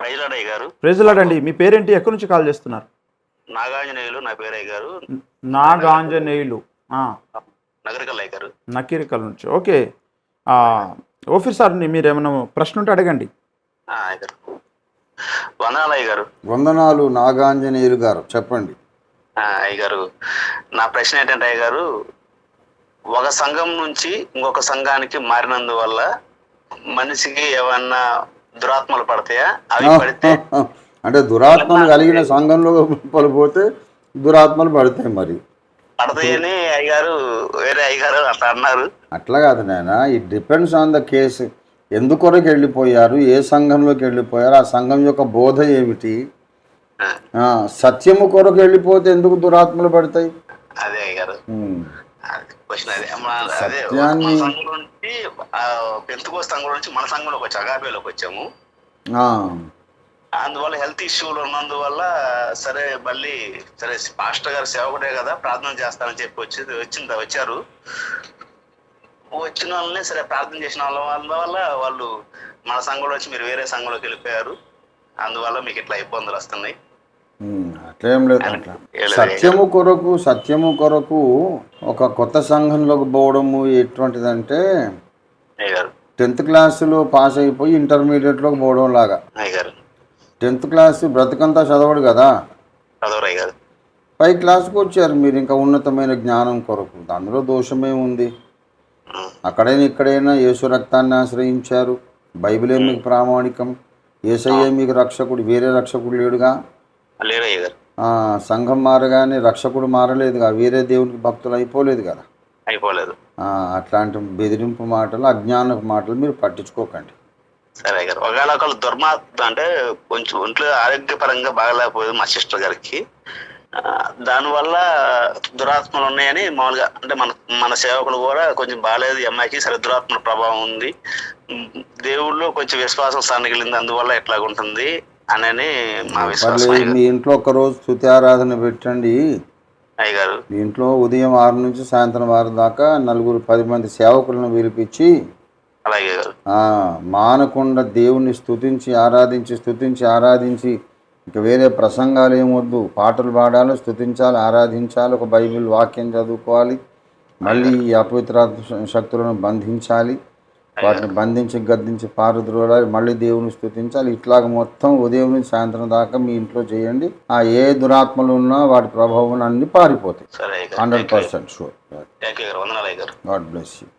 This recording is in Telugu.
ప్రైజ్లాడయ్య గారు. ప్రెజలాడండి మీ పేరేంటి? ఎక్కడి నుంచి కాల్ చేస్తున్నారు? నాగాంజనేయులు నా పేరయ్య గారు నాగాంజనేయులు. నగరికల్లయ్య గారు. నకీరికల్ నుంచి. ఓకే. ఆ, ఓఫీర్ సార్ని మీరు ఏమైనా ప్రశ్న ఉంటే అడగండి. గారు వందనాలయ్య గారు. వందనాలు నాగాంజనేయులు గారు. చెప్పండి. ఆ, అయ్య గారు నా ప్రశ్న ఏంటంటే అయ్య గారు ఒక సంఘం నుంచి ఇంకొక సంఘానికి మారినందువల్ల మనిషికి ఏమన్నా దురాత్మలు పడతాయా? అవి పడితే అంటే దురాత్మలు కలిగిన సంఘంలో పడిపోతే దురాత్మలు పడతాయి మరి. పడతాయని అయ్యగారు వేరే అయ్యగారు అట్లా అన్నారు. అట్లా కాదు నాయన it depends on the case. ఎందుకొరకు వెళ్ళిపోయారు? ఏ సంఘంలోకి వెళ్ళిపోయారు? ఆ సంఘం యొక్క బోధ ఏమిటి? సత్యము కొరకు వెళ్ళిపోతే ఎందుకు దురాత్మలు పడతాయి? అదే అయ్యగారు. ఉమ్. క్వశ్చన్ అదే. మన అదే సంఘంలో నుంచి పెంతుకో సంఘంలో నుంచి మన సంఘంలోకి వచ్చి అగాపేలోకి వచ్చాము. అందువల్ల హెల్త్ ఇష్యూలు ఉన్నందువల్ల సరే మళ్ళీ సరే పాస్టర్ గారు సేవకుడే కదా ప్రార్థన చేస్తానని చెప్పి వచ్చి వచ్చింది వచ్చారు. వచ్చిన వాళ్ళని సరే ప్రార్థన చేసిన వాళ్ళ వల్ల వాళ్ళు మన సంఘంలో వచ్చి మీరు వేరే సంఘంలోకి వెళ్ళిపోయారు. అందువల్ల మీకు ఇట్లా ఇబ్బందులు వస్తున్నాయి. అట్లేం లేదు. సత్యము కొరకు సత్యము కొరకు ఒక కొత్త సంఘంలోకి పోవడము ఎటువంటిదంటే టెన్త్ క్లాసులో పాస్ అయిపోయి ఇంటర్మీడియట్లోకి పోవడం లాగా టెన్త్ క్లాస్ బ్రతకంతా చదవడు కదా. పై క్లాస్కి వచ్చారు మీరు ఇంకా ఉన్నతమైన జ్ఞానం కొరకు. అందులో దోషమే ఉంది. అక్కడైనా ఇక్కడైనా యేసు రక్తాన్ని ఆశ్రయించారు. బైబిలే మీకు ప్రామాణికం? ఏసయ్యే మీకు రక్షకుడు వేరే రక్షకుడు లేడుగా? సంఘం మారగానే రక్షకుడు మారలేదుగా వేరే దేవునికి భక్తులు అయిపోలేదు కదా. అయిపోలేదు. అట్లాంటి బెదిరింపు మాటలు అజ్ఞానపు మాటలు మీరు పట్టించుకోకండి. సరే గారు ఒకవేళ ఒకళ్ళు దుర్మార్గ అంటే కొంచెం ఒంట్లో ఆరోగ్యపరంగా బాగలేకపోయేది మా సిస్టర్ గారికి దానివల్ల దురాత్మలు ఉన్నాయని మామూలుగా అంటే మన మన సేవకులు కూడా కొంచెం బాగాలేదు అమ్మాయికి సరే దురాత్మల ప్రభావం ఉంది. దేవుళ్ళు కొంచెం విశ్వాసం సన్నగిలింది అందువల్ల ఎట్లా ఉంటుంది అని మా విశ్వాసం మీ ఇంట్లో ఒక రోజు స్థుతి ఆరాధన పెట్టండి. అయ్య గారు మీ ఇంట్లో ఉదయం ఆరు నుంచి సాయంత్రం ఆరు దాకా నలుగురు పది మంది సేవకులను పిలిపించి అలాగే ఆ, మానకుండా దేవుణ్ణి స్తుతించి ఆరాధించి స్తుతించి ఆరాధించి ఇక వేరే ప్రసంగాలు ఏమొద్దు పాటలు పాడాలి స్తుతించాలి ఆరాధించాలి ఒక బైబిల్ వాక్యం చదువుకోవాలి మళ్ళీ ఈ అపవిత్రాత్మ శక్తులను బంధించాలి. వాటిని బంధించి గద్దించి పారుద్రోలాలి మళ్ళీ దేవుని స్తుతించాలి. ఇట్లాగ మొత్తం ఉదయం నుంచి సాయంత్రం దాకా మీ ఇంట్లో చేయండి. ఆ ఏ దురాత్మలు ఉన్నా వాటి ప్రభావం అన్ని పారిపోతాయి. Hundred percent sure. God bless you.